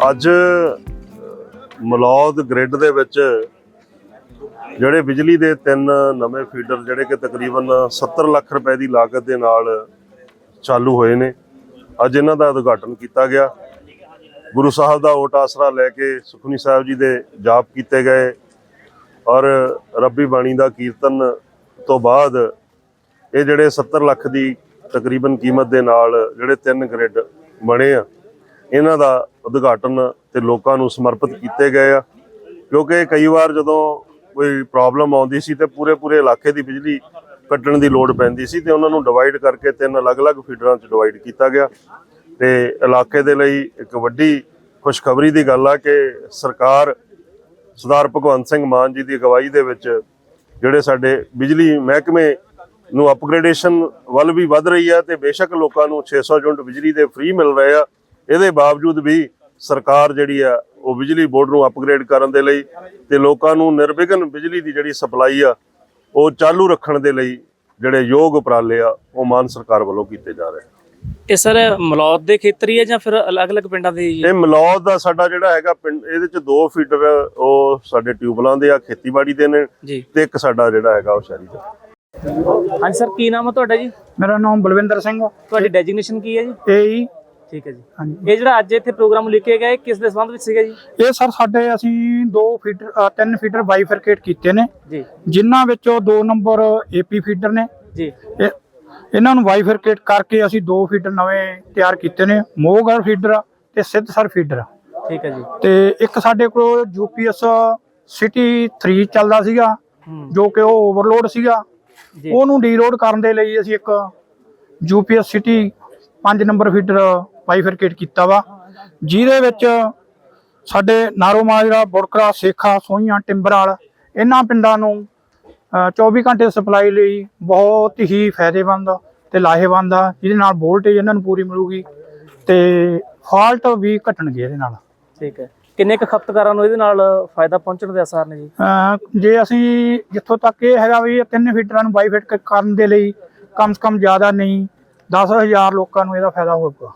ਅੱਜ ਮਲੌਦ ਗ੍ਰਿਡ ਦੇ ਵਿੱਚ ਜਿਹੜੇ ਬਿਜਲੀ ਦੇ ਤਿੰਨ ਨਵੇਂ ਫੀਡਰ ਜਿਹੜੇ ਕਿ ਤਕਰੀਬਨ 70 ਲੱਖ ਰੁਪਏ ਦੀ ਲਾਗਤ ਦੇ ਨਾਲ ਚਾਲੂ ਹੋਏ ਨੇ। ਅੱਜ ਇਹਨਾਂ ਦਾ ਉਦਘਾਟਨ ਕੀਤਾ ਗਿਆ। ਗੁਰੂ ਸਾਹਿਬ ਦਾ ਓਟ ਆਸਰਾ ਲੈ ਕੇ ਸੁਖਨੀ ਸਾਹਿਬ ਜੀ ਦੇ ਜਾਪ ਕੀਤੇ ਗਏ ਔਰ ਰੱਬੀ ਬਾਣੀ ਦਾ ਕੀਰਤਨ ਤੋਂ ਬਾਅਦ ਇਹ ਜਿਹੜੇ 70 ਲੱਖ ਦੀ ਤਕਰੀਬਨ ਕੀਮਤ ਦੇ ਨਾਲ ਜਿਹੜੇ ਤਿੰਨ ਗ੍ਰਿਡ ਬਣੇ ਆ ਇਹਨਾਂ ਦਾ ਉਦਘਾਟਨ ਤੇ ਲੋਕਾਂ ਨੂੰ ਸਮਰਪਿਤ ਕੀਤੇ ਗਏ ਆ। ਕਿਉਂਕਿ ਕਈ ਵਾਰ ਜਦੋਂ ਕੋਈ ਪ੍ਰੋਬਲਮ ਆਉਂਦੀ ਸੀ ਤੇ ਪੂਰੇ ਪੂਰੇ ਇਲਾਕੇ ਦੀ ਬਿਜਲੀ ਕੱਟਣ ਦੀ ਲੋੜ ਪੈਂਦੀ ਸੀ ਤੇ ਉਹਨਾਂ ਨੂੰ ਡਿਵਾਈਡ ਕਰਕੇ ਤਿੰਨ ਅਲੱਗ-ਅਲੱਗ ਫੀਡਰਾਂ 'ਚ ਡਿਵਾਈਡ ਕੀਤਾ ਗਿਆ। ਤੇ ਇਲਾਕੇ ਦੇ ਲਈ ਇੱਕ ਵੱਡੀ ਖੁਸ਼ਖਬਰੀ ਦੀ ਗੱਲ ਆ ਕਿ ਸਰਕਾਰ ਸਰਦਾਰ ਭਗਵੰਤ ਸਿੰਘ ਮਾਨ ਜੀ ਦੀ ਅਗਵਾਈ ਦੇ ਵਿੱਚ ਜਿਹੜੇ ਸਾਡੇ ਬਿਜਲੀ ਮਹਿਕਮੇ ਨੂੰ ਅਪਗ੍ਰੇਡੇਸ਼ਨ ਵੱਲ ਵੀ ਵੱਧ ਰਹੀ ਆ ਤੇ ਬੇਸ਼ੱਕ ਲੋਕਾਂ ਨੂੰ 600 ਯੂਨਿਟ ਬਿਜਲੀ ਦੇ ਫ੍ਰੀ ਮਿਲ ਰਹੇ ਆ। ਇਹਦੇ ਬਾਵਜੂਦ ਵੀ ਸਰਕਾਰ ਜਿਹੜੀ ਆ ਉਹ ਬਿਜਲੀ ਬੋਰਡ ਨੂੰ ਅਪਗ੍ਰੇਡ ਕਰਨ ਦੇ ਲਈ ਤੇ ਲੋਕਾਂ ਨੂੰ ਨਿਰਵਿਘਨ ਬਿਜਲੀ ਦੀ ਜਿਹੜੀ ਸਪਲਾਈ ਆ ਉਹ ਚਾਲੂ ਰੱਖਣ ਦੇ ਲਈ ਜਿਹੜੇ ਯੋਗ ਉਪਰਾਲੇ ਆ ਉਹ ਮਾਨ ਸਰਕਾਰ ਵੱਲੋਂ ਕੀਤੇ ਜਾ ਰਹੇ ਇਹ ਸਰ ਮਲੌਦ ਦੇ ਖੇਤਰ ਹੀ ਜਾਂ ਫਿਰ ਅਲੱਗ-ਅਲੱਗ ਪਿੰਡਾਂ ਦੇ? ਇਹ ਮਲੌਦ ਦਾ ਸਾਡਾ ਜਿਹੜਾ ਹੈਗਾ ਪਿੰਡ ਇਹਦੇ ਚ ਦੋ ਫੀਡਰ ਉਹ ਸਾਡੇ ਟਿਊਬਲਾਂ ਦੇ ਆ ਖੇਤੀਬਾੜੀ ਦੇ ਨੇ ਤੇ ਇੱਕ ਸਾਡਾ ਜਿਹੜਾ ਹੈਗਾ ਉਹ ਸ਼ਹਿਰੀ ਦਾ। ਹਾਂਜੀ ਸਰ ਕੀ ਨਾਮ ਹੈ ਤੁਹਾਡਾ ਜੀ? ਮੇਰਾ ਨਾਮ ਬਲਵਿੰਦਰ ਸਿੰਘ ਤੁਹਾਡੀ ਡੈਜਿਗਨੇਸ਼ਨ ਕੀ ਹੈ ਜੀ? ਏਈ ਠੀਕ ਹੈ ਜੀ। ਹਾਂਜੀ। ਇਹ ਜਿਹੜਾ ਅੱਜ ਇੱਥੇ ਪ੍ਰੋਗਰਾਮ ਲਿਖੇ ਗਏ ਕਿਸ ਦੇ ਸੰਬੰਧ ਵਿੱਚ ਸੀਗਾ ਜੀ? ਇਹ ਸਰ ਸਾਡੇ ਅਸੀਂ ਦੋ ਫੀਡਰ ਅ, ਤਿੰਨ ਫੀਡਰ ਬਾਈਫਰਕੇਟ ਕੀਤੇ ਨੇ। ਜੀ। ਜਿਨ੍ਹਾਂ ਵਿੱਚੋਂ ਦੋ ਨੰਬਰ ਏਪੀ ਫੀਡਰ ਨੇ। ਜੀ। ਇਹ ਇਹਨਾਂ ਨੂੰ ਬਾਈਫਰਕੇਟ ਕਰਕੇ ਅਸੀਂ ਦੋ ਫੀਡਰ ਨਵੇਂ ਤਿਆਰ ਕੀਤੇ ਨੇ। ਮੋਹਗੜ ਫੀਡਰ ਤੇ ਸਿੱਧਸਰ ਫੀਡਰ ਠੀਕ ਹੈ ਜੀ। ਤੇ ਇੱਕ ਸਾਡੇ ਕੋਲ ਯੂਪੀਐਸ ਸਿਟੀ 3 ਚੱਲਦਾ ਸੀਗਾ ਜੋ ਕਿ ਉਹ ਓਵਰਲੋਡ ਸੀਗਾ। ਉਹਨੂੰ ਡੀਲੋਡ ਕਰਨ ਦੇ ਲਈ ਅਸੀਂ ਇੱਕ UPS city 5 number feeder bifurcate ਕੀਤਾ ਵਾ ਜਿਹਦੇ ਵਿੱਚ ਸਾਡੇ ਨਾਰੋ ਮਾਜਰਾ ਬੁੜਕਰਾ ਸੇਖਾ ਸੋਹੀਆਂ ਟਿੰਬਰਾਲ ਇਹਨਾਂ ਪਿੰਡਾਂ ਨੂੰ ਅ, 24 ਘੰਟੇ ਸਪਲਾਈ ਲਈ ਬਹੁਤ ਹੀ ਫਾਇਦੇਮੰਦ ਤੇ ਲਾਹੇਵੰਦ ਆ ਜਿਹਦੇ ਨਾਲ ਵੋਲਟੇਜ ਇਹਨਾਂ ਨੂੰ ਪੂਰੀ ਮਿਲੂਗੀ ਤੇ ਫਾਲਟ ਵੀ ਘਟਣਗੇ ਇਹਦੇ ਨਾਲ। ਠੀਕ ਹੈ। ਕਿੰਨੇ ਕੁ ਖਪਤਕਾਰਾਂ ਨੂੰ ਇਹਦੇ ਨਾਲ ਫਾਇਦਾ ਪਹੁੰਚਣ ਦੇ ਆਸਾਰ ਨੇ ਜੀ? ਜੇ ਅਸੀਂ ਜਿੱਥੋਂ ਤੱਕ ਇਹ ਹੈਗਾ ਵੀ ਤਿੰਨ ਫੀਡਰਾਂ ਨੂੰ ਬਾਈਫਿਟ ਕਰਨ ਦੇ ਲਈ ਕਮ ਸੇ ਕਮ ਜ਼ਿਆਦਾ ਨਹੀਂ 10000 ਲੋਕਾਂ ਨੂੰ ਇਹਦਾ ਫਾਇਦਾ ਹੋਊਗਾ।